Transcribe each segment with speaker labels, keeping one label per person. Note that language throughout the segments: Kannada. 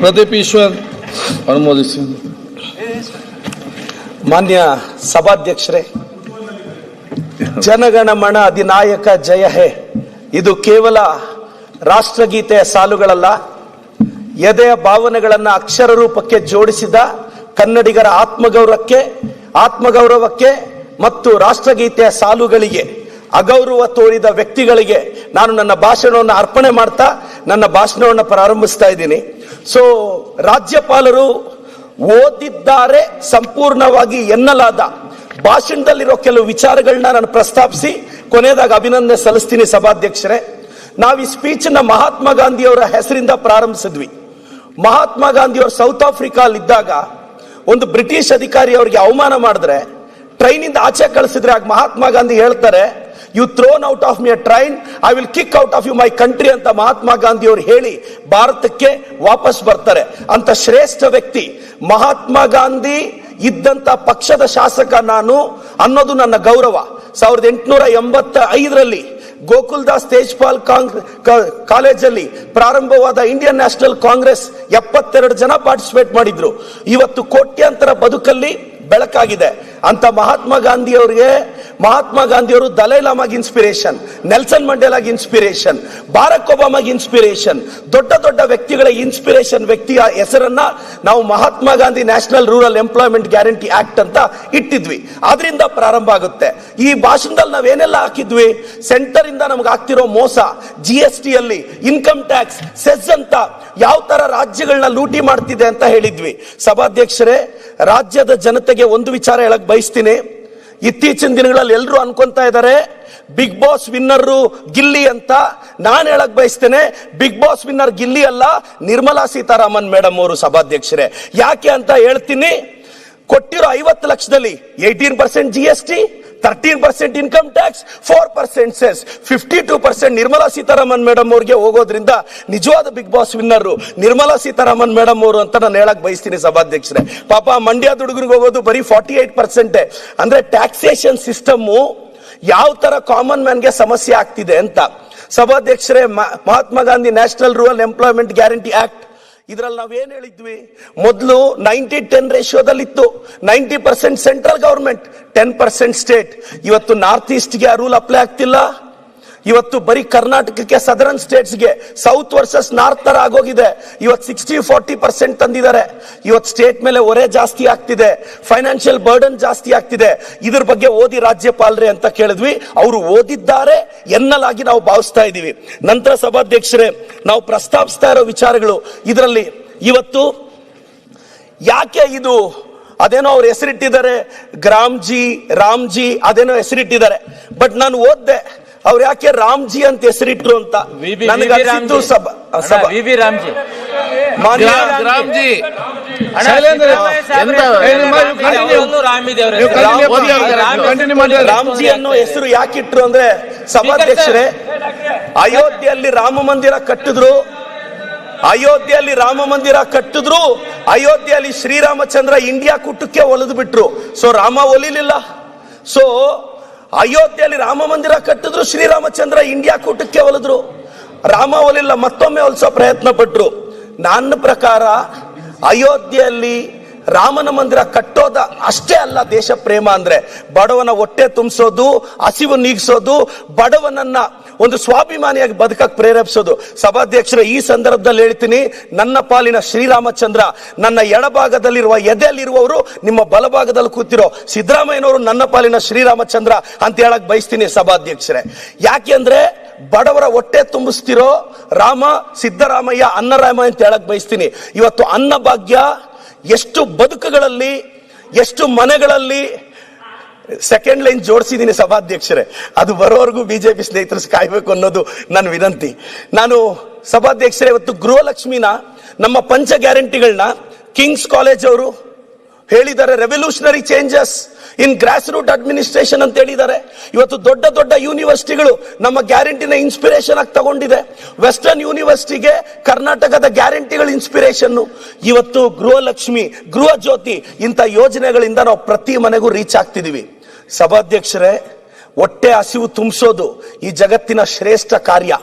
Speaker 1: ಪ್ರದೀಪ್ ಈಶ್ವರ್ ಅನುಮೋದಿಸಿ.
Speaker 2: ಮಾನ್ಯ ಸಭಾಧ್ಯಕ್ಷರೇ ಜನಗಣಮನ ಅಧಿನಾಯಕ ಜಯ ಹೇ. ಇದು ಕೇವಲ ರಾಷ್ಟ್ರಗೀತೆಯ ಸಾಲುಗಳಲ್ಲ, ಎದೆಯ ಭಾವನೆಗಳನ್ನು ಅಕ್ಷರ ರೂಪಕ್ಕೆ ಜೋಡಿಸಿದ ಕನ್ನಡಿಗರ ಆತ್ಮಗೌರವಕ್ಕೆ ಆತ್ಮಗೌರವಕ್ಕೆ ಮತ್ತು ರಾಷ್ಟ್ರಗೀತೆಯ ಸಾಲುಗಳಿಗೆ, ಅಗೌರವ ತೋರಿದ ವ್ಯಕ್ತಿಗಳಿಗೆ ನಾನು ನನ್ನ ಭಾಷಣವನ್ನು ಅರ್ಪಣೆ ಮಾಡ್ತಾ ನನ್ನ ಭಾಷಣವನ್ನು ಪ್ರಾರಂಭಿಸ್ತಾ ಇದ್ದೀನಿ. ಸೊ ರಾಜ್ಯಪಾಲರು ಓದಿದ್ದಾರೆ ಸಂಪೂರ್ಣವಾಗಿ ಎನ್ನಲಾದ ಭಾಷಣದಲ್ಲಿರೋ ಕೆಲವು ವಿಚಾರಗಳನ್ನ ನಾನು ಪ್ರಸ್ತಾಪಿಸಿ, ಕೊನೆಯದಾಗ ಅಭಿನಂದನೆ ಸಲ್ಲಿಸ್ತೀನಿ ಸಭಾಧ್ಯಕ್ಷರೇ. ನಾವು ಈ ಸ್ಪೀಚ್ನ ಮಹಾತ್ಮ ಗಾಂಧಿಯವರ ಹೆಸರಿಂದ ಪ್ರಾರಂಭಿಸಿದ್ವಿ. ಮಹಾತ್ಮ ಗಾಂಧಿಯವರು ಸೌತ್ ಆಫ್ರಿಕಾ ಇದ್ದಾಗ ಒಂದು ಬ್ರಿಟಿಷ್ ಅಧಿಕಾರಿ ಅವರಿಗೆ ಅವಮಾನ ಮಾಡಿದ್ರೆ, ಟ್ರೈನಿಂದ ಆಚೆ ಕಳಿಸಿದ್ರೆ ಆಗ ಮಹಾತ್ಮ ಗಾಂಧಿ ಹೇಳ್ತಾರೆ you thrown out of me train I will kick out of you my country ಅಂತ ಮಹಾತ್ಮ ಗಾಂಧಿ ಅವರು ಹೇಳಿ ಭಾರತಕ್ಕೆ ವಾಪಸ್ ಬರ್ತಾರೆ. ಅಂತ ಶ್ರೇಷ್ಠ ವ್ಯಕ್ತಿ ಮಹಾತ್ಮ ಗಾಂಧಿ ಇದ್ದಂತ ಪಕ್ಷದ ಶಾಸಕ ನಾನು ಅನ್ನೋದು ನನ್ನ ಗೌರವ. ಸಾವಿರದ ಎಂಟುನೂರ ಎಂಬತ್ತ ಐದರಲ್ಲಿ ಗೋಕುಲ್ದಾಸ್ ತೇಜ್ಪಾಲ್ ಕಾಲೇಜಲ್ಲಿ ಪ್ರಾರಂಭವಾದ ಇಂಡಿಯನ್ ನ್ಯಾಷನಲ್ ಕಾಂಗ್ರೆಸ್ ಎಪ್ಪತ್ತೆರಡು ಜನ ಪಾರ್ಟಿಸಿಪೇಟ್ ಮಾಡಿದ್ರು. ಇವತ್ತು ಕೋಟ್ಯಾಂತರ ಬದುಕಲ್ಲಿ ಬೆಳಕಾಗಿದೆ. ಅಂತ ಮಹಾತ್ಮ ಗಾಂಧಿ ಅವರಿಗೆ ಮಹಾತ್ಮ ಗಾಂಧಿಯವರು ಅವರು ದಲೈ ಲಾಮಾಗ್ ಇನ್ಸ್ಪಿರೇಷನ್ ನೆಲ್ಸನ್ ಮಂಡೇಲಾಗಿ ಇನ್ಸ್ಪಿರೇಷನ್ ಬಾರಕ್ ಒಬಾಮಾಗಿ ಇನ್ಸ್ಪಿರೇಷನ್ ದೊಡ್ಡ ದೊಡ್ಡ ವ್ಯಕ್ತಿಗಳ ಇನ್ಸ್ಪಿರೇಷನ್ ವ್ಯಕ್ತಿಯ ಹೆಸರನ್ನ ನಾವು Mahatma Gandhi national rural employment guarantee act ಅಂತ ಇಟ್ಟಿದ್ವಿ. ಅದರಿಂದ ಪ್ರಾರಂಭ ಆಗುತ್ತೆ. ಈ ಭಾಷಣದಲ್ಲಿ ನಾವೇನೆಲ್ಲ ಹಾಕಿದ್ವಿ? ಸೆಂಟರ್ ಇಂದ ನಮ್ಗೆ ಆಗ್ತಿರೋ ಮೋಸ ಜಿ ಎಸ್ ಟಿ ಅಲ್ಲಿ ಇನ್ಕಮ್ ಟ್ಯಾಕ್ಸ್ ಸೆಸ್ ಅಂತ ಯಾವ ತರ ರಾಜ್ಯಗಳನ್ನ ಲೂಟಿ ಮಾಡ್ತಿದೆ ಅಂತ ಹೇಳಿದ್ವಿ. ಸಭಾಧ್ಯಕ್ಷರೇ ರಾಜ್ಯದ ಜನತೆಗೆ ಒಂದು ವಿಚಾರ ಹೇಳಕ್ ಬಯಸ್ತೀನಿ. ಇತ್ತೀಚಿನ ದಿನಗಳಲ್ಲಿ ಎಲ್ಲರೂ ಅನ್ಕೊಂತಾ ಇದ್ದಾರೆ ಬಿಗ್ ಬಾಸ್ ವಿನ್ನರ್ ಗಿಲ್ಲಿ ಅಂತ. ನಾನು ಹೇಳಕ್ ಬಯಸ್ತೇನೆ ಬಿಗ್ ಬಾಸ್ ವಿನ್ನರ್ ಗಿಲ್ಲಿ ಅಲ್ಲ, ನಿರ್ಮಲಾ ಸೀತಾರಾಮನ್ ಮೇಡಮ್ ಅವರು ಸಭಾಧ್ಯಕ್ಷರೇ. ಯಾಕೆ ಅಂತ ಹೇಳ್ತೀನಿ, ಕೊಟ್ಟಿರೋ ಐವತ್ತು ಲಕ್ಷದಲ್ಲಿ eighteen percent G S T thirteen percent income tax four percent cess fifty two percent Nirmala Sitharaman madam ಅವ್ರಿಗೆ ಹೋಗೋದ್ರಿಂದ ನಿಜವಾದ big boss winner Nirmala Sitharaman madam ಅವರು ಅಂತ ನಾನು ಹೇಳಕ್ ಬಯಸ್ತೀನಿ ಸಭಾಧ್ಯಕ್ಷರೇ. ಪಾಪ ಮಂಡ್ಯದ ಹುಡುಗರಿಗೆ ಹೋಗೋದು ಬರೀ ಫಾರ್ಟಿ ಏಟ್ ಪರ್ಸೆಂಟ್ ಅಂದ್ರೆ ಟ್ಯಾಕ್ಸೇಷನ್ ಸಿಸ್ಟಮ್ ಯಾವ ತರ ಕಾಮನ್ ಮ್ಯಾನ್ಗೆ ಸಮಸ್ಯೆ ಆಗ್ತಿದೆ ಅಂತ. ಸಭಾಧ್ಯಕ್ಷರೇ Mahatma Gandhi national rural employment guarantee act ಇದ್ರಲ್ಲಿ ನಾವೇನು ಹೇಳಿದ್ವಿ? ಮೊದಲು ನೈಂಟಿ ಟೆನ್ ರೇಷಿಯೋದಲ್ಲಿ ಇತ್ತು ninety percent central government ten percent state ಇವತ್ತು ನಾರ್ತ್ ಈಸ್ಟ್ಗೆ ಆ ರೂಲ್ ಅಪ್ಲೈ ಆಗ್ತಿಲ್ಲ. ಇವತ್ತು ಬರೀ ಕರ್ನಾಟಕಕ್ಕೆ ಸದರ್ನ್ ಸ್ಟೇಟ್ಸ್ಗೆ ಸೌತ್ ವರ್ಸಸ್ ನಾರ್ತ್ ತರ ಆಗೋಗಿದೆ. ಇವತ್ತು ಸಿಕ್ಸ್ಟಿ ಫಾರ್ಟಿ ಪರ್ಸೆಂಟ್ ತಂದಿದ್ದಾರೆ. ಇವತ್ತು ಸ್ಟೇಟ್ ಮೇಲೆ ಹೊರೆ ಜಾಸ್ತಿ ಆಗ್ತಿದೆ. ಫೈನಾನ್ಷಿಯಲ್ ಬರ್ಡನ್ ಜಾಸ್ತಿ ಆಗ್ತಿದೆ. ಇದ್ರ ಬಗ್ಗೆ ಓದಿ ರಾಜ್ಯಪಾಲರೇ ಅಂತ ಕೇಳಿದ್ವಿ. ಅವರು ಓದಿದ್ದಾರೆ ಎನ್ನಲಾಗಿ ನಾವು ಭಾವಿಸ್ತಾ ಇದ್ದೀವಿ. ನಂತರ ಸಭಾಧ್ಯಕ್ಷರೇ, ನಾವು ಪ್ರಸ್ತಾಪಿಸ್ತಾ ಇರೋ ವಿಚಾರಗಳು. ಇದರಲ್ಲಿ ಇವತ್ತು ಯಾಕೆ ಇದು ಅದೇನೋ ಅವ್ರು ಹೆಸರಿಟ್ಟಿದ್ದಾರೆ, ಗ್ರಾಮ್ಜಿ, ರಾಮ್ಜಿ ಅದೇನೋ ಹೆಸರಿಟ್ಟಿದ್ದಾರೆ. ಬಟ್ ನಾನು ಓದ್ದೆ. ಅವ್ರು ಯಾಕೆ ರಾಮ್ಜಿ ಅಂತ ಹೆಸರಿಟ್ರು ಅಂತ? ಸಭಾ ಸಭಾ
Speaker 3: ವಿ ರಾಮ್ಜಿ.
Speaker 2: ಮಾನ್ಯ
Speaker 1: ರಾಮ್ಜಿ.
Speaker 3: ರಾಮ್ಜಿ
Speaker 2: ಅನ್ನೋ ಹೆಸರು ಯಾಕಿಟ್ರು ಅಂದ್ರೆ ಸಭಾಧ್ಯಕ್ಷರೇ ಅಯೋಧ್ಯೆಯಲ್ಲಿ ರಾಮ ಮಂದಿರ ಕಟ್ಟಿದ್ರು. ಅಯೋಧ್ಯೆಯಲ್ಲಿ ರಾಮ ಮಂದಿರ ಕಟ್ಟಿದ್ರು. ಅಯೋಧ್ಯೆಯಲ್ಲಿ ಶ್ರೀರಾಮಚಂದ್ರ ಇಂಡಿಯಾ ಕೂಟಕ್ಕೆ ಒಲಿದು ಬಿಟ್ರು ಸೊ ರಾಮ ಒಲಿಲಿಲ್ಲ. ಸೊ ಅಯೋಧ್ಯೆಯಲ್ಲಿ ರಾಮ ಮಂದಿರ ಕಟ್ಟಿದ್ರು ಶ್ರೀರಾಮಚಂದ್ರ ಇಂಡಿಯಾ ಕೂಟಕ್ಕೆ ಒಲಿದ್ರು ರಾಮ ಒಲಿಲ್ಲ, ಮತ್ತೊಮ್ಮೆ ಒಲಿಸೋ ಪ್ರಯತ್ನ ಪಟ್ರು. ನನ್ನ ಪ್ರಕಾರ ಅಯೋಧ್ಯೆಯಲ್ಲಿ ರಾಮನ ಮಂದಿರ ಕಟ್ಟೋದ ಅಷ್ಟೇ ಅಲ್ಲ ದೇಶ ಪ್ರೇಮ ಅಂದ್ರೆ ಬಡವನ ಹೊಟ್ಟೆ ತುಂಬಿಸೋದು, ಹಸಿವು ನೀಗಿಸೋದು, ಬಡವನನ್ನ ಒಂದು ಸ್ವಾಭಿಮಾನಿಯಾಗಿ ಬದುಕಕ್ಕೆ ಪ್ರೇರೇಪಿಸೋದು. ಸಭಾಧ್ಯಕ್ಷರ, ಈ ಸಂದರ್ಭದಲ್ಲಿ ಹೇಳ್ತೀನಿ, ನನ್ನ ಪಾಲಿನ ಶ್ರೀರಾಮಚಂದ್ರ, ನನ್ನ ಎಡಭಾಗದಲ್ಲಿರುವ, ಎದೆಯಲ್ಲಿರುವವರು ನಿಮ್ಮ ಬಲಭಾಗದಲ್ಲಿ ಕೂತಿರೋ ಸಿದ್ದರಾಮಯ್ಯನವರು ನನ್ನ ಪಾಲಿನ ಶ್ರೀರಾಮಚಂದ್ರ ಅಂತ ಹೇಳಕ್ ಬಯಸ್ತೀನಿ ಸಭಾಧ್ಯಕ್ಷರೇ. ಯಾಕೆಂದ್ರೆ ಬಡವರ ಹೊಟ್ಟೆ ತುಂಬಿಸ್ತಿರೋ ರಾಮ, ಸಿದ್ದರಾಮಯ್ಯ, ಅನ್ನರಾಮ ಅಂತ ಹೇಳಕ್ ಬಯಸ್ತೀನಿ. ಇವತ್ತು ಅನ್ನಭಾಗ್ಯ ಎಷ್ಟು ಬದುಕುಗಳಲ್ಲಿ, ಎಷ್ಟು ಮನೆಗಳಲ್ಲಿ ಸೆಕೆಂಡ್ ಲೈನ್ ಜೋಡಿಸಿದ್ದೀನಿ ಸಭಾಧ್ಯಕ್ಷರೇ. ಅದು ಬರೋವರೆಗೂ ಬಿಜೆಪಿ ಸ್ನೇಹಿತರು ಕಾಯ್ಬೇಕು ಅನ್ನೋದು ನನ್ನ ವಿನಂತಿ. ನಾನು ಸಭಾಧ್ಯಕ್ಷರೇ, ಇವತ್ತು ಗೃಹಲಕ್ಷ್ಮಿನ, ನಮ್ಮ ಪಂಚ ಗ್ಯಾರಂಟಿಗಳನ್ನ ಕಿಂಗ್ಸ್ ಕಾಲೇಜ್ ಅವರು ಹೇಳಿದ್ದಾರೆ. Revolutionary changes in grass root administration ಅಂತ ಹೇಳಿದ್ದಾರೆ. ಇವತ್ತು ದೊಡ್ಡ ದೊಡ್ಡ ಯೂನಿವರ್ಸಿಟಿಗಳು ನಮ್ಮ ಗ್ಯಾರಂಟಿನ ಇನ್ಸ್ಪಿರೇಷನ್ ಆಗಿ ತಗೊಂಡಿದೆ. ವೆಸ್ಟರ್ನ್ ಯೂನಿವರ್ಸಿಟಿಗೆ ಕರ್ನಾಟಕದ ಗ್ಯಾರಂಟಿಗಳು ಇನ್ಸ್ಪಿರೇಷನ್ ಇವತ್ತು ಗೃಹಲಕ್ಷ್ಮಿ, ಗೃಹ ಜ್ಯೋತಿ ಇಂಥ ಯೋಜನೆಗಳಿಂದ ನಾವು ಪ್ರತಿ ಮನೆಗೂ ರೀಚ್ ಆಗ್ತಿದೀವಿ. ಸಭಾಧ್ಯಕ್ಷರೇ, ಹೊಟ್ಟೆ ಹಸಿವು ತುಂಬಿಸೋದು ಈ ಜಗತ್ತಿನ ಶ್ರೇಷ್ಠ ಕಾರ್ಯ.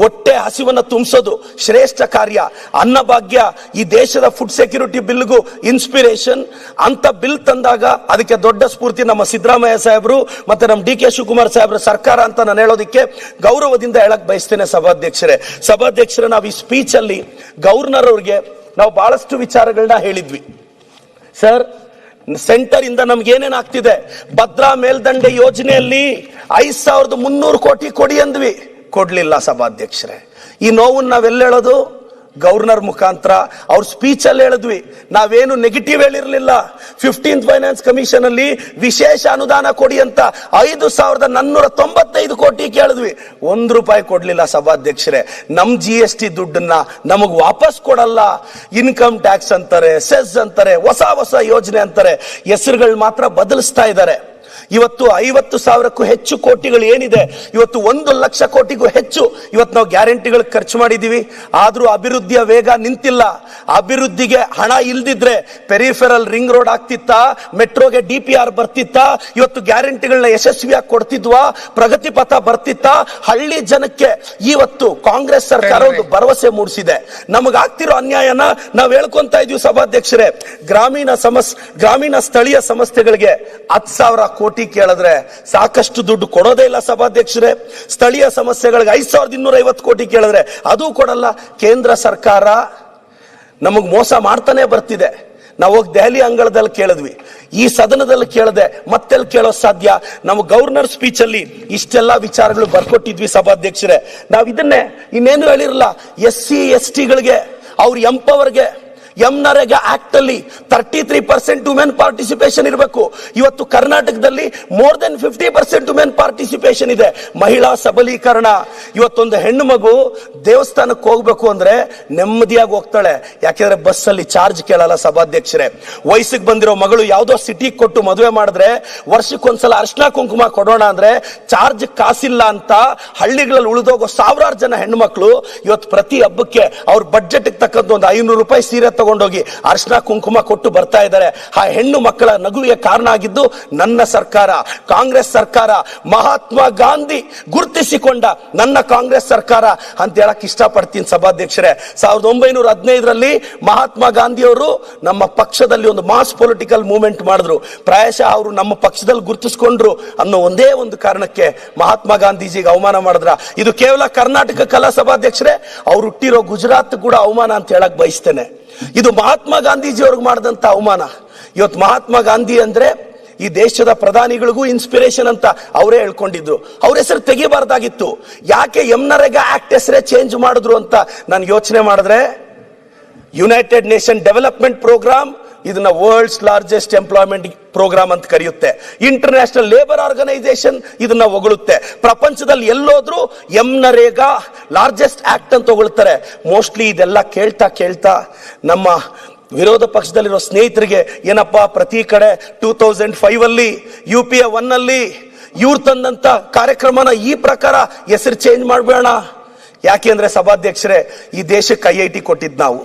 Speaker 2: ಹೊಟ್ಟೆ ಹಸಿವನ್ನು ತುಂಬಿಸೋದು ಶ್ರೇಷ್ಠ ಕಾರ್ಯ. ಅನ್ನಭಾಗ್ಯ ಈ ದೇಶದ ಫುಡ್ ಸೆಕ್ಯೂರಿಟಿ ಬಿಲ್ಗೂ ಇನ್ಸ್ಪಿರೇಷನ್ ಅಂತ ಬಿಲ್ ತಂದಾಗ ಅದಕ್ಕೆ ದೊಡ್ಡ ಸ್ಫೂರ್ತಿ ನಮ್ಮ ಸಿದ್ದರಾಮಯ್ಯ ಸಾಹೇಬರು ಮತ್ತೆ ನಮ್ಮ ಡಿ ಕೆ ಶಿವಕುಮಾರ್ ಸಾಹೇಬ್ರ ಸರ್ಕಾರ ಅಂತ ನಾನು ಹೇಳೋದಕ್ಕೆ ಗೌರವದಿಂದ ಹೇಳಕ್ ಬಯಸ್ತೇನೆ ಸಭಾಧ್ಯಕ್ಷರೇ. ಸಭಾಧ್ಯಕ್ಷರೇ, ನಾವು ಈ ಸ್ಪೀಚಲ್ಲಿ ಗವರ್ನರ್ ಅವ್ರಿಗೆ ನಾವು ಬಹಳಷ್ಟು ವಿಚಾರಗಳನ್ನ ಹೇಳಿದ್ವಿ. ಸರ್ ಸೆಂಟರ್ ಇಂದ ನಮ್ಗೆ ಏನೇನ್ ಆಗ್ತಿದೆ? ಭದ್ರಾ ಮೇಲ್ದಂಡೆ ಯೋಜನೆಯಲ್ಲಿ ಐದ್ ಸಾವಿರದ ಮುನ್ನೂರು ಕೋಟಿ ಕೊಡಿ ಅಂದ್ವಿ. ಕೊಡ್ಲಿಲ್ಲ ಸಭಾಧ್ಯಕ್ಷರೇ. ಈ ನೋವನ್ನ ನಾವೆಲ್ಲ ಹೇಳೋದು? ಗವರ್ನರ್ ಮುಖಾಂತರ ಅವ್ರ ಸ್ಪೀಚ್ ಅಲ್ಲಿ ಹೇಳಿದ್ವಿ. ನಾವೇನು ನೆಗೆಟಿವ್ ಹೇಳಿರ್ಲಿಲ್ಲ. ಫಿಫ್ಟೀನ್ತ್ ಫೈನಾನ್ಸ್ ಕಮಿಷನ್ ಅಲ್ಲಿ ವಿಶೇಷ ಅನುದಾನ ಕೊಡಿ ಅಂತ ಐದು ಸಾವಿರದ ನಾನ್ನೂರ ತೊಂಬತ್ತೈದು ಕೋಟಿ ಕೇಳಿದ್ವಿ. ಒಂದು ರೂಪಾಯಿ ಕೊಡಲಿಲ್ಲ ಸಭಾಧ್ಯಕ್ಷರೇ. ನಮ್ಮ ಜಿ ಎಸ್ ಟಿ ದುಡ್ಡನ್ನ ನಮಗೆ ವಾಪಸ್ ಕೊಡಲ್ಲ. ಇನ್ಕಮ್ ಟ್ಯಾಕ್ಸ್ ಅಂತಾರೆ ಸೆಸ್ ಅಂತಾರೆ, ಹೊಸ ಹೊಸ ಯೋಜನೆ ಅಂತಾರೆ. ಹೆಸರುಗಳು ಮಾತ್ರ ಬದಲಿಸ್ತಾ ಇದ್ದಾರೆ ಇವತ್ತು ಐವತ್ತು ಸಾವಿರಕ್ಕೂ ಹೆಚ್ಚು ಕೋಟಿಗಳು ಏನಿದೆ? ಇವತ್ತು ಒಂದು ಲಕ್ಷ ಕೋಟಿಗೂ ಹೆಚ್ಚು ಇವತ್ತು ನಾವು ಗ್ಯಾರಂಟಿಗಳು ಖರ್ಚು ಮಾಡಿದ್ದೀವಿ ಆದರೂ ಅಭಿವೃದ್ಧಿಯ ವೇಗ ನಿಂತಿಲ್ಲ. ಅಭಿವೃದ್ಧಿಗೆ ಹಣ ಇಲ್ದಿದ್ರೆ ಪೆರಿಫೆರಲ್ ರಿಂಗ್ ರೋಡ್ ಆಗ್ತಿತ್ತಾ? ಮೆಟ್ರೋಗೆ ಡಿ ಪಿ ಆರ್ ಬರ್ತಿತ್ತಾ? ಇವತ್ತು ಗ್ಯಾರಂಟಿಗಳನ್ನ ಯಶಸ್ವಿಯಾಗಿ ಕೊಡ್ತಿದ್ವಾ? ಪ್ರಗತಿ ಪಥ ಬರ್ತಿತ್ತಾ? ಹಳ್ಳಿ ಜನಕ್ಕೆ ಇವತ್ತು ಕಾಂಗ್ರೆಸ್ ಸರ್ಕಾರ ಒಂದು ಭರವಸೆ ಮೂಡಿಸಿದೆ. ನಮಗಾಗ್ತಿರೋ ಅನ್ಯಾಯನ ನಾವು ಹೇಳ್ಕೊಂತ ಇದೀವಿ ಸಭಾಧ್ಯಕ್ಷರೇ. ಗ್ರಾಮೀಣ ಸಮಸ್ ಗ್ರಾಮೀಣ ಸ್ಥಳೀಯ ಸಂಸ್ಥೆಗಳಿಗೆ ಹತ್ತು ಸಾವಿರ ಕೋಟಿ ಕೇಳಿದ್ರೆ ಸಾಕಷ್ಟು ದುಡ್ಡು ಕೊಡೋದೇ ಇಲ್ಲ ಸಭಾಧ್ಯಕ್ಷರೇ. ಸ್ಥಳೀಯ ಸಮಸ್ಯೆಗಳಿಗೆ ಐದು ಸಾವಿರದ ಇನ್ನೂರ ಐವತ್ತು ಕೋಟಿ ಕೇಳಿದ್ರೆ ಅದು ಕೊಡಲ್ಲ. ಕೇಂದ್ರ ಸರ್ಕಾರ ನಮಗ್ ಮೋಸ ಮಾಡ್ತಾನೆ ಬರ್ತಿದೆ. ನಾವು ಹೋಗಿ ದೆಹಲಿ ಅಂಗಳದಲ್ಲಿ ಕೇಳಿದ್ವಿ. ಈ ಸದನದಲ್ಲಿ ಕೇಳದೆ ಮತ್ತೆಲ್ಲಿ ಕೇಳೋ ಸಾಧ್ಯ? ನಮ್ಮ ಗವರ್ನರ್ ಸ್ಪೀಚ್ ಅಲ್ಲಿ ಇಷ್ಟೆಲ್ಲ ವಿಚಾರಗಳು ಬರ್ಕೊಟ್ಟಿದ್ವಿ ಸಭಾಧ್ಯಕ್ಷರೇ. ನಾವು ಇದನ್ನೇ ಇನ್ನೇನು ಹೇಳಿರಲ್ಲ ಎಸ್ ಸಿ ಎಸ್ ಟಿಗಳಿಗೆ ಅವ್ರ ಎಂಪವರ್ಗೆ ಎಂ ನರೇಗಾ ಆಕ್ಟ್ ಅಲ್ಲಿ thirty three percent women participation ಇರಬೇಕು. ಇವತ್ತು ಕರ್ನಾಟಕದಲ್ಲಿ more than fifty percent women participation ಇದೆ. ಮಹಿಳಾ ಸಬಲೀಕರಣ. ಇವತ್ತೊಂದು ಹೆಣ್ಣು ಮಗು ದೇವಸ್ಥಾನಕ್ಕೆ ಹೋಗ್ಬೇಕು ಅಂದ್ರೆ ನೆಮ್ಮದಿಯಾಗಿ ಹೋಗ್ತಾಳೆ. ಯಾಕೆಂದ್ರೆ ಬಸ್ ಅಲ್ಲಿ ಚಾರ್ಜ್ ಕೇಳಲ್ಲ ಸಭಾಧ್ಯಕ್ಷರೇ. ವಯಸ್ಸಿಗೆ ಬಂದಿರೋ ಮಗಳು ಯಾವುದೋ ಸಿಟಿ ಕೊಟ್ಟು ಮದುವೆ ಮಾಡಿದ್ರೆ ವರ್ಷಕ್ಕೊಂದ್ಸಲ ಅರ್ಶನ ಕುಂಕುಮ ಕೊಡೋಣ ಅಂದ್ರೆ ಚಾರ್ಜ್ ಕಾಸಿಲ್ಲ ಅಂತ ಹಳ್ಳಿಗಳಲ್ಲಿ ಉಳಿದೋಗೋ ಸಾವಿರಾರು ಜನ ಹೆಣ್ಣು ಮಕ್ಕಳು ಇವತ್ತು ಪ್ರತಿ ಹಬ್ಬಕ್ಕೆ ಅವ್ರ ಬಡ್ಜೆಟ್ ತಕ್ಕಂತ ಒಂದು ಐನೂರು ರೂಪಾಯಿ ಸೀರೆ ತಗೊಂಡೋಗಿ ಅರ್ಶನ ಕುಂಕುಮ ಕೊಟ್ಟು ಬರ್ತಾ ಇದ್ದಾರೆ. ಆ ಹೆಣ್ಣು ಮಕ್ಕಳ ನಗುವಿಗೆ ಕಾರಣ ಆಗಿದ್ದು ನನ್ನ ಸರ್ಕಾರ, ಕಾಂಗ್ರೆಸ್ ಸರ್ಕಾರ, ಮಹಾತ್ಮ ಗಾಂಧಿ ಗುರುತಿಸಿಕೊಂಡ ನನ್ನ ಕಾಂಗ್ರೆಸ್ ಸರ್ಕಾರ ಅಂತ ಹೇಳಕ್ ಇಷ್ಟಪಡ್ತೀನಿ ಸಭಾಧ್ಯಕ್ಷರೇ. ಸಾವಿರದ ಒಂಬೈನೂರ ಹದಿನೈದರಲ್ಲಿ ಮಹಾತ್ಮ ಗಾಂಧಿಯವರು ನಮ್ಮ ಪಕ್ಷದಲ್ಲಿ ಒಂದು ಮಾಸ್ ಪೊಲಿಟಿಕಲ್ ಮೂವ್ಮೆಂಟ್ ಮಾಡಿದ್ರು. ಪ್ರಾಯಶಃ ಅವರು ನಮ್ಮ ಪಕ್ಷದಲ್ಲಿ ಗುರುತಿಸ್ಕೊಂಡ್ರು ಅನ್ನೋ ಒಂದೇ ಒಂದು ಕಾರಣಕ್ಕೆ ಮಹಾತ್ಮ ಗಾಂಧೀಜಿಗೆ ಅವಮಾನ ಮಾಡಿದ್ರ. ಇದು ಕೇವಲ ಕರ್ನಾಟಕ ಕಲಾ ಸಭಾಧ್ಯಕ್ಷರೇ, ಅವ್ರು ಹುಟ್ಟಿರೋ ಗುಜರಾತ್ ಕೂಡ ಅವಮಾನ ಅಂತ ಹೇಳಕ್ ಬಯಸ್ತೇನೆ. ಇದು ಮಹಾತ್ಮ ಗಾಂಧೀಜಿ ಅವ್ರಿಗೆ ಮಾಡಿದಂತ ಅವಮಾನ. ಇವತ್ತು ಮಹಾತ್ಮ ಗಾಂಧಿ ಅಂದ್ರೆ ಈ ದೇಶದ ಪ್ರಧಾನಿಗಳಿಗೂ ಇನ್ಸ್ಪಿರೇಷನ್ ಅಂತ ಅವರೇ ಹೇಳ್ಕೊಂಡಿದ್ರು. ಅವ್ರ ಹೆಸರು ತೆಗಿಬಾರ್ದಾಗಿತ್ತು. ಯಾಕೆ ಯಮ್ನರೆಗ ನರೇಗಾ ಆಕ್ಟ್ ಹೆಸರೇ ಚೇಂಜ್ ಮಾಡಿದ್ರು ಅಂತ ನಾನು ಯೋಚನೆ ಮಾಡಿದ್ರೆ ಯುನೈಟೆಡ್ ನೇಷನ್ ಡೆವಲಪ್ಮೆಂಟ್ ಪ್ರೋಗ್ರಾಮ್ ಇದನ್ನ ವರ್ಲ್ಡ್ಸ್ ಲಾರ್ಜೆಸ್ಟ್ ಎಂಪ್ಲಾಯ್ಮೆಂಟ್ ಪ್ರೋಗ್ರಾಮ್ ಅಂತ ಕರೆಯುತ್ತೆ. ಇಂಟರ್ನ್ಯಾಷನಲ್ ಲೇಬರ್ ಆರ್ಗನೈಸೇಷನ್ ಇದನ್ನ ಹೊಗಳುತ್ತೆ. ಪ್ರಪಂಚದಲ್ಲಿ ಎಲ್ಲೋದ್ರೂ ನರೇಗಾ ಲಾರ್ಜೆಸ್ಟ್ ಆಕ್ಟ್ ಅಂತ ಹೊಗಳ್ತಾರೆ. ಮೋಸ್ಟ್ಲಿ ಇದೆಲ್ಲ ಕೇಳ್ತಾ ಕೇಳ್ತಾ ನಮ್ಮ ವಿರೋಧ ಪಕ್ಷದಲ್ಲಿರೋ ಸ್ನೇಹಿತರಿಗೆ, ಏನಪ್ಪಾ ಪ್ರತಿ ಕಡೆ ಟೂ ತೌಸಂಡ್ ಫೈವ್ ಅಲ್ಲಿ ಯು ಪಿ ಎ ಒನ್ ಅಲ್ಲಿ ಇವ್ರು ತಂದಂತ ಕಾರ್ಯಕ್ರಮನ ಈ ಪ್ರಕಾರ ಹೆಸರು ಚೇಂಜ್ ಮಾಡಬೇಡ. ಯಾಕೆಂದ್ರೆ ಸಭಾಧ್ಯಕ್ಷರೇ, ಈ ದೇಶಕ್ಕೆ ಐ ಐ ಟಿ ಕೊಟ್ಟಿದ್ ನಾವು,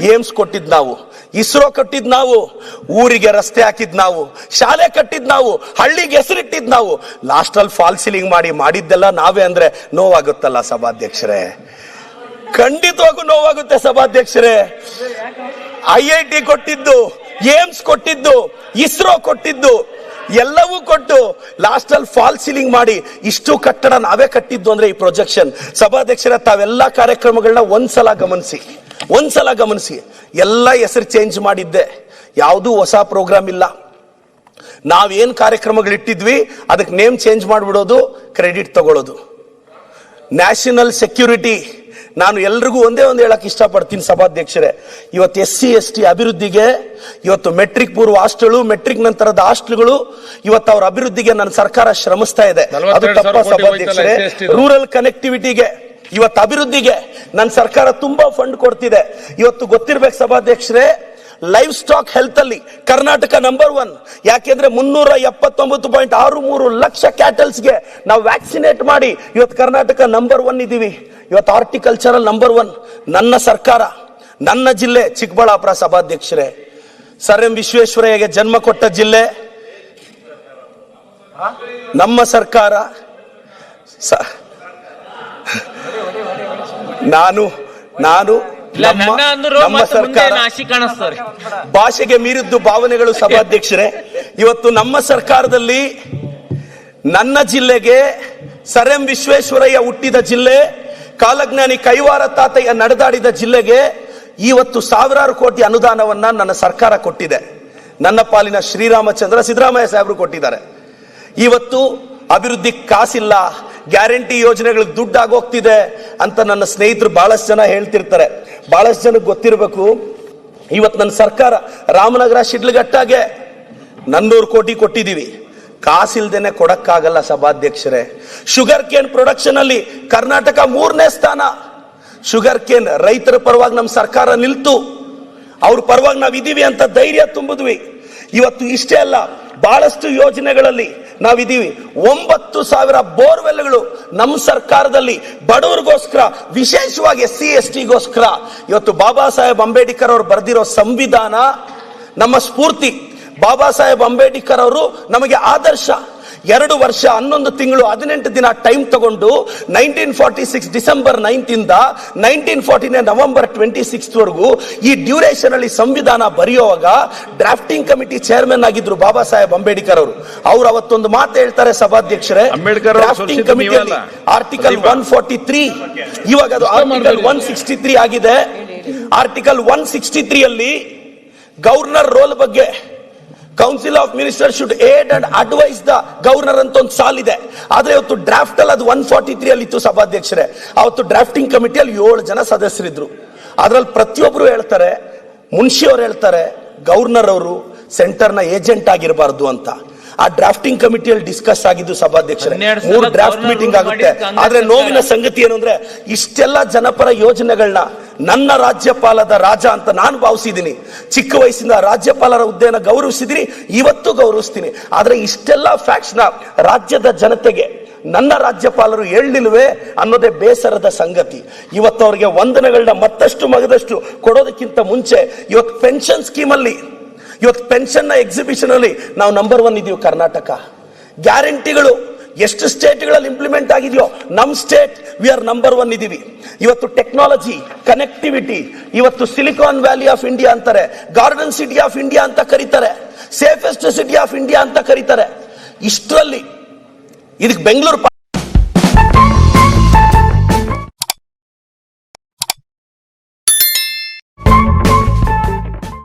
Speaker 2: ಏಮ್ಸ್ ಕೊಟ್ಟಿದ್ ನಾವು. ಇಸ್ರೋ ಕಟ್ಟಿದ್ ನಾವು, ಊರಿಗೆ ರಸ್ತೆ ಹಾಕಿದ್ ನಾವು, ಶಾಲೆ ಕಟ್ಟಿದ್ ನಾವು, ಹಳ್ಳಿಗೆ ಹೆಸರಿಟ್ಟಿದ್ ನಾವು. ಲಾಸ್ಟಲ್ಲಿ ಫಾಲ್ ಸೀಲಿಂಗ್ ಮಾಡಿ, ಮಾಡಿದ್ದೆಲ್ಲ ನಾವೇ ಅಂದ್ರೆ ನೋವಾಗುತ್ತಲ್ಲ ಸಭಾಧ್ಯಕ್ಷರೇ. ಖಂಡಿತವಾಗೂ ನೋವಾಗುತ್ತೆ ಸಭಾಧ್ಯಕ್ಷರೇ. ಐ ಐ ಟಿ ಕೊಟ್ಟಿದ್ದು ಏಮ್ಸ್ ಕೊಟ್ಟಿದ್ದು, ಇಸ್ರೋ ಕೊಟ್ಟಿದ್ದು ಎಲ್ಲವೂ ಕೊಟ್ಟು ಲಾಸ್ಟ್ ಅಲ್ಲಿ ಫಾಲ್ ಸೀಲಿಂಗ್ ಮಾಡಿ ಇಷ್ಟು ಕಟ್ಟಡ ನಾವೇ ಕಟ್ಟಿದ್ದು ಅಂದ್ರೆ ಈ ಪ್ರೊಜೆಕ್ಷನ್ ಸಭಾಧ್ಯಕ್ಷರ, ತಾವೆಲ್ಲ ಕಾರ್ಯಕ್ರಮಗಳನ್ನ ಒಂದ್ಸಲ ಗಮನಿಸಿ. ಒಂದ್ಸಲ ಗಮನಿಸಿ. ಎಲ್ಲ ಹೆಸರು ಚೇಂಜ್ ಮಾಡಿದ್ದೆ. ಯಾವುದೂ ಹೊಸ ಪ್ರೋಗ್ರಾಮ್ ಇಲ್ಲ. ನಾವೇನ್ ಕಾರ್ಯಕ್ರಮಗಳಿಟ್ಟಿದ್ವಿ ಅದಕ್ಕೆ ನೇಮ್ ಚೇಂಜ್ ಮಾಡಿಬಿಡೋದು ಕ್ರೆಡಿಟ್ ತಗೊಳ್ಳೋದು ನ್ಯಾಷನಲ್ ಸೆಕ್ಯೂರಿಟಿ ನಾನು ಎಲ್ರಿಗೂ ಒಂದೇ ಒಂದು ಹೇಳಕ್ ಇಷ್ಟಪಡ್ತೀನಿ ಸಭಾಧ್ಯಕ್ಷರೇ. ಇವತ್ತು ಎಸ್ ಸಿ ಎಸ್ ಟಿ ಅಭಿವೃದ್ಧಿಗೆ ಇವತ್ತು ಮೆಟ್ರಿಕ್ ಪೂರ್ವ ಹಾಸ್ಟೆಲ್ ಮೆಟ್ರಿಕ್ ನಂತರದ ಹಾಸ್ಟೆಲ್ಗಳು ಇವತ್ತು ಅವ್ರ ಅಭಿವೃದ್ಧಿಗೆ ನನ್ನ ಸರ್ಕಾರ ಶ್ರಮಿಸ್ತಾ ಇದೆ. ಅದು
Speaker 1: 42
Speaker 2: ತಪ್ಪ ಸಭಾಧ್ಯಕ್ಷರೇ. ರೂರಲ್ ಕನೆಕ್ಟಿವಿಟಿಗೆ ಇವತ್ತು ಅಭಿವೃದ್ಧಿಗೆ ನನ್ನ ಸರ್ಕಾರ ತುಂಬಾ ಫಂಡ್ ಕೊಡ್ತಿದೆ. ಇವತ್ತು ಗೊತ್ತಿರ್ಬೇಕು ಸಭಾಧ್ಯಕ್ಷರೇ ಲೈಫ್ ಸ್ಟಾಕ್ ಹೆಲ್ತ್ ಅಲ್ಲಿ ಕರ್ನಾಟಕ ನಂಬರ್ ಒನ್ ಯಾಕೆಂದ್ರೆ ಮುನ್ನೂರ ಎಪ್ಪತ್ತೊಂಬತ್ತು ಪಾಯಿಂಟ್ ಆರು ಮೂರು ಲಕ್ಷ ಕ್ಯಾಟಲ್ಸ್ಗೆ ನಾವು ವ್ಯಾಕ್ಸಿನೇಟ್ ಮಾಡಿ ಇವತ್ತು ಕರ್ನಾಟಕ ನಂಬರ್ ಒನ್ ಇದ್ದೀವಿ. ಇವತ್ತು ಆರ್ಟಿಕಲ್ಚರಲ್ ನಂಬರ್ ಒನ್ ನನ್ನ ಸರ್ಕಾರ ನನ್ನ ಜಿಲ್ಲೆ ಚಿಕ್ಕಬಳ್ಳಾಪುರ ಸಭಾಧ್ಯಕ್ಷರೇ. ಸರ್ ಎಂ ವಿಶ್ವೇಶ್ವರಯ್ಯಗೆ ಜನ್ಮ ಕೊಟ್ಟ ಜಿಲ್ಲೆ ನಮ್ಮ ಸರ್ಕಾರ ನಾನು ನಾನು ನಮ್ಮ ನಮ್ಮ ಸರ್ಕಾರ ಭಾಷೆಗೆ ಮೀರಿದ್ದು ಭಾವನೆಗಳು ಸಭಾಧ್ಯಕ್ಷರೇ. ಇವತ್ತು ನಮ್ಮ ಸರ್ಕಾರದಲ್ಲಿ ನನ್ನ ಜಿಲ್ಲೆಗೆ ಸರ್ ಎಂ ವಿಶ್ವೇಶ್ವರಯ್ಯ ಹುಟ್ಟಿದ ಜಿಲ್ಲೆ ಕಾಲಜ್ಞಾನಿ ಕೈವಾರ ತಾತಯ್ಯ ನಡೆದಾಡಿದ ಜಿಲ್ಲೆಗೆ ಇವತ್ತು ಸಾವಿರಾರು ಕೋಟಿ ಅನುದಾನವನ್ನ ನನ್ನ ಸರ್ಕಾರ ಕೊಟ್ಟಿದೆ. ನನ್ನ ಪಾಲಿನ ಶ್ರೀರಾಮಚಂದ್ರ ಸಿದ್ದರಾಮಯ್ಯ ಸಾಹೇಬರು ಕೊಟ್ಟಿದ್ದಾರೆ. ಇವತ್ತು ಅಭಿವೃದ್ಧಿ ಕಾಸಿಲ್ಲ, ಗ್ಯಾರಂಟಿ ಯೋಜನೆಗಳಿಗೆ ದುಡ್ಡಾಗಿ ಹೋಗ್ತಿದೆ ಅಂತ ನನ್ನ ಸ್ನೇಹಿತರು ಬಹಳಷ್ಟು ಜನ ಹೇಳ್ತಿರ್ತಾರೆ. ಬಹಳಷ್ಟು ಜನಕ್ಕೆ ಗೊತ್ತಿರಬೇಕು, ಇವತ್ತು ನನ್ನ ಸರ್ಕಾರ ರಾಮನಗರ, ಶಿಡ್ಲಘಟ್ಟಾಗೆ ನನ್ನೂರು ಕೋಟಿ ಕೊಟ್ಟಿದ್ದೀವಿ. ಕಾಸಿಲ್ದೇನೆ ಕೊಡಕ್ಕಾಗಲ್ಲ ಸಭಾಧ್ಯಕ್ಷರೇ. ಶುಗರ್ ಕೇನ್ ಪ್ರೊಡಕ್ಷನ್ ಅಲ್ಲಿ ಕರ್ನಾಟಕ ಮೂರನೇ ಸ್ಥಾನ. ಶುಗರ್ ಕೇನ್ ರೈತರ ಪರವಾಗಿ ನಮ್ಮ ಸರ್ಕಾರ ನಿಲ್ತು. ಅವ್ರ ಪರವಾಗಿ ನಾವು ಇದೀವಿ ಅಂತ ಧೈರ್ಯ ತುಂಬಿದ್ವಿ. ಇವತ್ತು ಇಷ್ಟೇ ಅಲ್ಲ, ಬಹಳಷ್ಟು ಯೋಜನೆಗಳಲ್ಲಿ ನಾವಿದ್ದೀವಿ ಒಂಬತ್ತು ಸಾವಿರ ಬೋರ್ವೆಲ್ಗಳು ನಮ್ಮ ಸರ್ಕಾರದಲ್ಲಿ ಬಡವರಿಗೋಸ್ಕರ, ವಿಶೇಷವಾಗಿ ಎಸ್ ಸಿ, ಎಸ್ ಟಿಗೋಸ್ಕರ ಇವತ್ತು ಬಾಬಾ ಸಾಹೇಬ್ ಅಂಬೇಡ್ಕರ್ ಅವರು ಬರೆದಿರೋ ಸಂವಿಧಾನ, ನಮ್ಮ ಸ್ಫೂರ್ತಿ ಬಾಬಾ ಸಾಹೇಬ್ ಅಂಬೇಡ್ಕರ್ ಅವರು ನಮಗೆ ಆದರ್ಶ. ಎರಡು ವರ್ಷ ಹನ್ನೊಂದು ತಿಂಗಳು ಹದಿನೆಂಟು ದಿನ ಟೈಮ್ ತಗೊಂಡು nineteen forty six December ninth ಇಂದ nineteen forty nine November twenty six ವರೆಗೂ ಈ ಡ್ಯೂರೇಷನ್ ಅಲ್ಲಿ ಸಂವಿಧಾನ ಬರೆಯುವಾಗ ಡ್ರಾಫ್ಟಿಂಗ್ ಕಮಿಟಿ ಚೇರ್ಮನ್ ಆಗಿದ್ರು ಬಾಬಾ ಸಾಹೇಬ್ ಅಂಬೇಡ್ಕರ್ ಅವರು. ಅವ್ರು ಅವತ್ತೊಂದು ಮಾತು ಹೇಳ್ತಾರೆ ಸಭಾಧ್ಯಕ್ಷರೇ.
Speaker 1: ಅಂಬೇಡ್ಕರ್ ಅವ್ರು
Speaker 2: ಡ್ರಾಫ್ಟಿಂಗ್ ಕಮಿಟಿಯಲ್ಲಿ ಆರ್ಟಿಕಲ್. ಒನ್ ಫಾರ್ಟಿ ತ್ರೀ ಇವಾಗ ಅದು ಆರ್ಟಿಕಲ್. ಒನ್ ಸಿಕ್ಸ್ಟಿ ತ್ರೀ ಆಗಿದೆ. ಆರ್ಟಿಕಲ್ ಒನ್ ಸಿಕ್ಸ್ಟಿ ತ್ರೀ ಅಲ್ಲಿ ಗವರ್ನರ್ ರೋಲ್ ಬಗ್ಗೆ council of minister should aid and advise the governor ಅಂತ ಒಂದು ಸಾಲಿದೆ ಆದ್ರೆ ಇವತ್ತು ಡ್ರಾಫ್ಟ್ ಅಲ್ಲಿ ಅದು ಒನ್ ಫಾರ್ಟಿ ತ್ರೀ ಅಲ್ಲಿ ಇತ್ತು ಸಭಾಧ್ಯಕ್ಷರೇ. ಅವತ್ತು ಡ್ರಾಫ್ಟಿಂಗ್ ಕಮಿಟಿಯಲ್ಲಿ ಏಳು ಜನ ಸದಸ್ಯರಿದ್ರು. ಅದ್ರಲ್ಲಿ ಪ್ರತಿಯೊಬ್ರು ಹೇಳ್ತಾರೆ ಮುನ್ಷಿ ಅವ್ರು ಹೇಳ್ತಾರೆ ಗವರ್ನರ್ ಅವರು ಸೆಂಟರ್ನ ಏಜೆಂಟ್ ಆಗಿರಬಾರ್ದು ಅಂತ. ಆ ಡ್ರಾಫ್ಟಿಂಗ್ ಕಮಿಟಿಯಲ್ಲಿ ಡಿಸ್ಕಸ್ ಆಗಿದ್ದು ಸಭಾಧ್ಯಕ್ಷರೇ. ಮೂರು ಡ್ರಾಫ್ಟ್ ಮೀಟಿಂಗ್ ಆಗುತ್ತೆ. ಆದ್ರೆ ನೋವಿನ ಸಂಗತಿ ಏನು ಅಂದ್ರೆ ಇಷ್ಟೆಲ್ಲ ಜನಪರ ಯೋಜನೆಗಳನ್ನ ನನ್ನ ರಾಜ್ಯಪಾಲದ ರಾಜ ಅಂತ ನಾನು ಭಾವಿಸಿದ್ದೀನಿ. ಚಿಕ್ಕ ವಯಸ್ಸಿಂದ ರಾಜ್ಯಪಾಲರ ಹುದ್ದೆಯನ್ನು ಗೌರವಿಸಿದ್ದೀನಿ. ಇವತ್ತು ಗೌರವಿಸ್ತೀನಿ. ಆದರೆ ಇಷ್ಟೆಲ್ಲ ಫ್ಯಾಕ್ಟ್ಸ್ನ ರಾಜ್ಯದ ಜನತೆಗೆ ನನ್ನ ರಾಜ್ಯಪಾಲರು ಹೇಳಲಿಲ್ವೇ ಅನ್ನೋದೇ ಬೇಸರದ ಸಂಗತಿ. ಇವತ್ತು ಅವರಿಗೆ ವಂದನೆಗಳನ್ನ ಮತ್ತಷ್ಟು ಮಗದಷ್ಟು ಕೊಡೋದಕ್ಕಿಂತ ಮುಂಚೆ ಇವತ್ತು ಪೆನ್ಷನ್ ಸ್ಕೀಮ್ ಅಲ್ಲಿ, ಇವತ್ತು ಪೆನ್ಷನ್ನ ಎಕ್ಸಿಬಿಷನಲ್ಲಿ ನಾವು ನಂಬರ್ ಒನ್ ಇದ್ದೀವಿ ಕರ್ನಾಟಕ. ಗ್ಯಾರಂಟಿಗಳು ಎಷ್ಟು ಸ್ಟೇಟ್ಗಳಲ್ಲಿ ಇಂಪ್ಲಿಮೆಂಟ್ ಆಗಿದೆಯೋ ನಮ್ಮ state we are number one ಇದೀವಿ ಇವತ್ತು ಟೆಕ್ನಾಲಜಿ ಕನೆಕ್ಟಿವಿಟಿ ಇವತ್ತು ಸಿಲಿಕಾನ್ ವ್ಯಾಲಿ ಆಫ್ ಇಂಡಿಯಾ ಅಂತಾರೆ ಗಾರ್ಡನ್ ಸಿಟಿ ಆಫ್ ಇಂಡಿಯಾ ಅಂತ ಕರೀತಾರೆ ಸೇಫೆಸ್ಟ್ ಸಿಟಿ ಆಫ್ ಇಂಡಿಯಾ ಅಂತ ಕರೀತಾರೆ. ಇಷ್ಟರಲ್ಲಿ, ಇದಕ್ಕೆ ಬೆಂಗಳೂರು